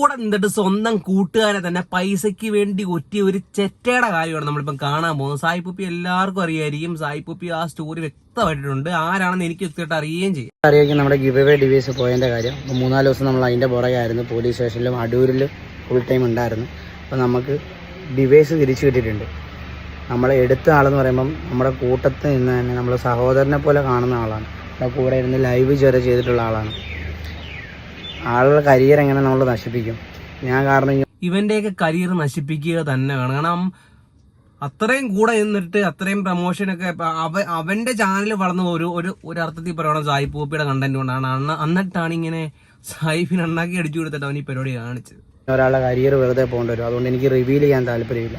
കൂടെ നിന്നിട്ട് സ്വന്തം കൂട്ടുകാരെ തന്നെ പൈസയ്ക്ക് വേണ്ടി ഒറ്റിയ ഒരു ചെറ്റയുടെ കാര്യമാണ് നമ്മളിപ്പം കാണാൻ പോകുന്നത്. സായി പുപ്പി എല്ലാവർക്കും അറിയായിരിക്കും. സായി പുപ്പി ആ സ്റ്റോറി വ്യക്തമായിട്ടുണ്ട്. ആരാണെന്ന് എനിക്ക് വ്യക്തമായിട്ട് അറിയുകയും ചെയ്യും. അറിയാം നമ്മുടെ ഗിവ് ഡിവൈസ് പോയതിന്റെ കാര്യം. അപ്പോൾ മൂന്നാൽ ദിവസം നമ്മൾ അതിന്റെ പുറകെയായിരുന്നു. പോലീസ് സ്റ്റേഷനിലും അടൂരിലും ഫുൾ ടൈം ഉണ്ടായിരുന്നു. അപ്പോൾ നമുക്ക് ഡിവൈസ് തിരിച്ചു കിട്ടിയിട്ടുണ്ട്. നമ്മളെ എടുത്ത ആളെന്ന് പറയുമ്പം നമ്മുടെ കൂട്ടത്തിൽ നിന്ന് തന്നെ നമ്മൾ സഹോദരനെ പോലെ കാണുന്ന ആളാണ്. നമ്മുടെ കൂടെ ഇരുന്ന് ലൈവ് ചെറിയ ചെയ്തിട്ടുള്ള ആളാണ്. ആളുടെ കരിയർ എങ്ങനെ നമ്മൾ നശിപ്പിക്കും? ഞാൻ കാരണം ഇവന്റെ ഇവന്റെയൊക്കെ കരിയർ നശിപ്പിക്കുക തന്നെ വേണം. കാരണം അത്രയും കൂടെ നിന്നിട്ട് അത്രയും പ്രൊമോഷനൊക്കെ ഒക്കെ അവ അവന്റെ ചാനൽ വളർന്ന ഒരു ഒരു അർത്ഥത്തിൽ പറയണം സായി പൂപ്പിയുടെ കണ്ടന്റ് കൊണ്ടാണ്. അണ്ണ എന്നിട്ടാണ് ഇങ്ങനെ സായിഫിന് അണ്ണാക്കി അടിച്ചു കൊടുത്തിട്ട് അവൻ ഈ പരിപാടി കാണിച്ചത്. ഒരാളുടെ കരിയർ വെറുതെ പോകേണ്ടി വരും. അതുകൊണ്ട് എനിക്ക് റിവീൽ ചെയ്യാൻ താല്പര്യമില്ല.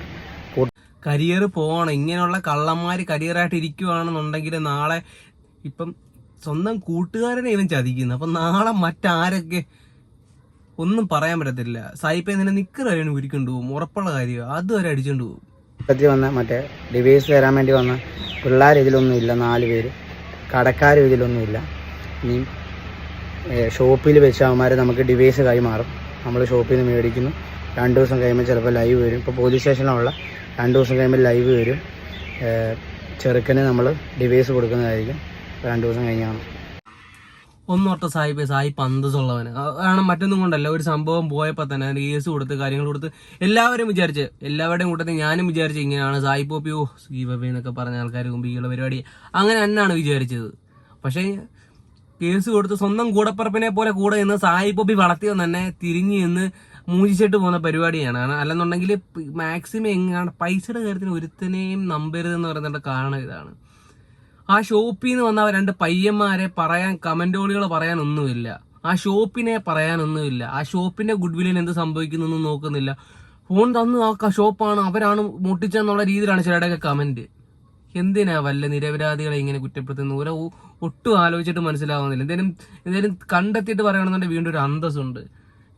കരിയർ പോകണം. ഇങ്ങനെയുള്ള കള്ളന്മാര് കരിയറായിട്ട് ഇരിക്കുവാണെന്നുണ്ടെങ്കിൽ നാളെ ഇപ്പം സ്വന്തം കൂട്ടുകാരനെ ഇവൻ ചതിക്കുന്നു. അപ്പൊ നാളെ മറ്റാരൊക്കെ ഒന്നും പറയാൻ പറ്റത്തില്ല. സായിപ്പ നിന്നെ നിക്കർ വരെ ഉരുക്കൊണ്ട് പോകും. ഉറപ്പുള്ള കാര്യം അതുവരെ അടിച്ചോണ്ട് പോകും. വന്ന മറ്റേ ഡിവൈസ് തരാൻ വേണ്ടി വന്ന പിള്ളേർ ഇതിലൊന്നും ഇല്ല നാല് പേര്. കടക്കാരും ഇതിലൊന്നും ഇല്ല. ഇനി ഷോപ്പിൽ വെച്ച് നമുക്ക് ഡിവൈസ് കൈമാറും നമ്മൾ ഷോപ്പിൽ നിന്ന് മേടിക്കുന്നു. രണ്ട് ദിവസം കഴിയുമ്പോൾ ചിലപ്പോൾ ലൈവ് വരും. ഇപ്പോൾ പോലീസ് സ്റ്റേഷനിലുള്ള രണ്ട് ദിവസം കഴിയുമ്പോൾ ലൈവ് വരും. ചെറുക്കന് നമ്മൾ ഡിവൈസ് കൊടുക്കുന്നതായിരിക്കും. രണ്ട് ദിവസം കഴിഞ്ഞാണ്. ഒന്നോർത്ത സായിപ്പ് സായി പന്തസുള്ളവന് കാരണം മറ്റൊന്നും കൊണ്ടല്ല ഒരു സംഭവം പോയപ്പോൾ തന്നെ കേസ് കൊടുത്ത് കാര്യങ്ങൾ കൊടുത്ത് എല്ലാവരും വിചാരിച്ച് എല്ലാവരുടെയും കൂട്ടത്തിൽ ഞാനും വിചാരിച്ച് ഇങ്ങനെയാണ് സായി പോപ്പി ഓ ഗീവബേ എന്നൊക്കെ പറഞ്ഞ ആൾക്കാർ മുമ്പിലുള്ള പരിപാടി. അങ്ങനെ തന്നെയാണ് വിചാരിച്ചത്. പക്ഷേ കേസ് കൊടുത്ത് സ്വന്തം കൂടപ്പറപ്പിനെ പോലെ കൂടെ നിന്ന് സായി പോപ്പി വളർത്തിയോ തന്നെ തിരിഞ്ഞു നിന്ന് മൂജിച്ചിട്ട് പോകുന്ന പരിപാടിയാണ്. അല്ലെന്നുണ്ടെങ്കിൽ മാക്സിമം എങ്ങനെയാണ് പൈസയുടെ കാര്യത്തിന് ഒരുത്തനെയും നമ്പരുതെന്ന് പറയുന്നതിന്റെ കാരണം ഇതാണ്. ആ ഷോപ്പിൽ നിന്ന് വന്ന രണ്ട് പയ്യന്മാരെ പറയാൻ കമന്റോളികൾ പറയാനൊന്നുമില്ല ആ ഷോപ്പിനെ പറയാനൊന്നുമില്ല ആ ഷോപ്പിന്റെ ഗുഡ് വില്ലിന് എന്ത് സംഭവിക്കുന്നൊന്നും നോക്കുന്നില്ല. ഫോൺ തന്നു ആ ഷോപ്പാണ് അവരാണ് മുട്ടിച്ചെന്നുള്ള രീതിയിലാണ് ചിലരുടെയൊക്കെ കമന്റ് എന്തിനാ വല്ല നിരപരാധികളെ ഇങ്ങനെ കുറ്റപ്പെടുത്തുന്നു ഓരോ ഒട്ടും ആലോചിച്ചിട്ട് മനസ്സിലാവുന്നില്ല. എന്തേലും എന്തേലും കണ്ടെത്തിയിട്ട് പറയണമെന്നുണ്ടെങ്കിൽ വീണ്ടും ഒരു അന്തസ്സുണ്ട്.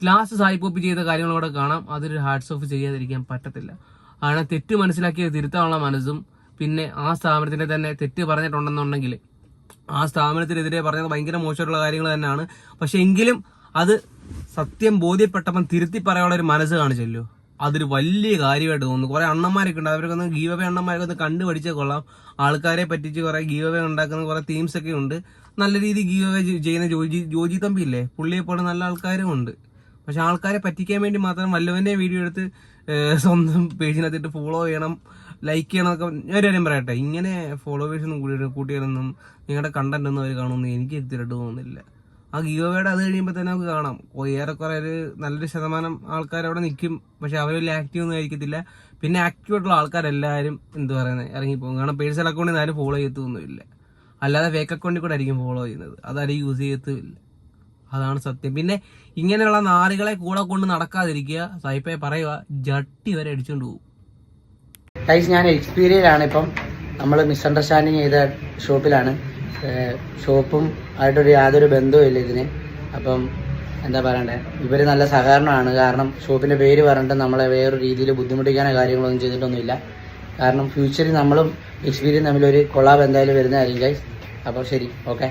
ക്ലാസ് സായിപ്പോപ്പ് ചെയ്ത കാര്യങ്ങളോടെ കാണാം. അതൊരു ഹാർട്സ് ഓഫ് ചെയ്യാതിരിക്കാൻ പറ്റത്തില്ല. ആണ് തെറ്റ് മനസ്സിലാക്കിയത് തിരുത്താനുള്ള മനസ്സും പിന്നെ ആ സ്ഥാപനത്തിന്റെ തന്നെ തെറ്റ് പറഞ്ഞിട്ടുണ്ടെന്നുണ്ടെങ്കിൽ ആ സ്ഥാപനത്തിനെതിരെ പറഞ്ഞത് ഭയങ്കര മോശമായിട്ടുള്ള കാര്യങ്ങൾ തന്നെയാണ്. പക്ഷെ എങ്കിലും അത് സത്യം ബോധ്യപ്പെട്ടപ്പം തിരുത്തി പറയാനുള്ള ഒരു മനസ്സ് കാണിച്ചല്ലോ. അതൊരു വലിയ കാര്യമായിട്ട് തോന്നുന്നു. കുറെ അണ്ണന്മാരൊക്കെ ഉണ്ട്. അവരൊക്കെ ഒന്ന് ഗീവവേ അണ്ണന്മാരൊക്കെ ഒന്ന് കണ്ടു പഠിച്ചാൽ കൊള്ളാം. ആൾക്കാരെ പറ്റിച്ച് കുറെ ഗീവവേ ഉണ്ടാക്കുന്ന കുറെ തീംസ് ഒക്കെ ഉണ്ട്. നല്ല രീതിയിൽ ഗീവവേ ചെയ്യുന്ന ജോജി ജോജി തമ്പി ഇല്ലേ? പുള്ളിയെപ്പോലെ നല്ല ആൾക്കാരും ഉണ്ട്. പക്ഷെ ആൾക്കാരെ പറ്റിക്കാൻ വേണ്ടി മാത്രം വല്ലവന്റെ വീഡിയോ എടുത്ത് സ്വന്തം പേജിനകത്തിട്ട് ഫോളോ ചെയ്യണം. ലൈക്ക് ചെയ്യണം എന്നൊക്കെ ഞാൻ ഒരു കാര്യം പറയട്ടെ. ഇങ്ങനെ ഫോളോവേഴ്സ് ഒന്നും കൂടി കൂട്ടിയാലൊന്നും നിങ്ങളുടെ കണ്ടന്റ് ഒന്നും അവർ കാണുമെന്ന് എനിക്ക് എത്തിയിട്ട് തോന്നുന്നില്ല. ആ ഗീവോയുടെ അത് കഴിയുമ്പോൾ തന്നെ നമുക്ക് കാണാം. ഏറെക്കുറെ ഒരു നല്ലൊരു ശതമാനം ആൾക്കാർ അവിടെ നിൽക്കും. പക്ഷെ അവർ വലിയ ആക്റ്റീവ് ഒന്നും ആയിരിക്കത്തില്ല. പിന്നെ ആക്റ്റീവ് ആയിട്ടുള്ള ആൾക്കാരെല്ലാവരും എന്ത് പറയുന്നത് ഇറങ്ങിപ്പോകും. കാരണം പേഴ്സണൽ അക്കൗണ്ടിൽ നിന്ന് ഫോളോ ചെയ്യത്തൊന്നുമില്ല. അല്ലാതെ ഫേക്ക് അക്കൗണ്ടിൽ കൂടെ ആയിരിക്കും ഫോളോ ചെയ്യുന്നത്. അതാരും യൂസ് ചെയ്യത്തുമില്ല. അതാണ് സത്യം. പിന്നെ ഇങ്ങനെയുള്ള നാറികളെ കൂടെ കൊണ്ട് നടക്കാതിരിക്കുക സായിപ്പയെ പറയുക ജട്ടി വരെ അടിച്ചുകൊണ്ട് പോകും. ഗൈസ് ഞാൻ എക്സ്പീരിയയിലാണ് ഇപ്പം നമ്മൾ മിസ്അണ്ടർസ്റ്റാൻഡിങ് ചെയ്ത ഷോപ്പിലാണ് ഷോപ്പും ആയിട്ടൊരു യാതൊരു ബന്ധവും ഇല്ല ഇതിന്. അപ്പം എന്താ പറയണ്ടേ? ഇവർ നല്ല സഹകരണമാണ്. കാരണം ഷോപ്പിന്റെ പേര് പറഞ്ഞിട്ട് നമ്മളെ വേറൊരു രീതിയിൽ ബുദ്ധിമുട്ടിക്കാനോ കാര്യങ്ങളൊന്നും ചെയ്തിട്ടൊന്നുമില്ല. കാരണം ഫ്യൂച്ചറിൽ നമ്മളും എക്സ്പീരിയൻസ് തമ്മിലൊരു കൊളാബ് എന്തായാലും വരുന്നതായിരിക്കും ഗൈസ് അപ്പോൾ ശരി ഓക്കെ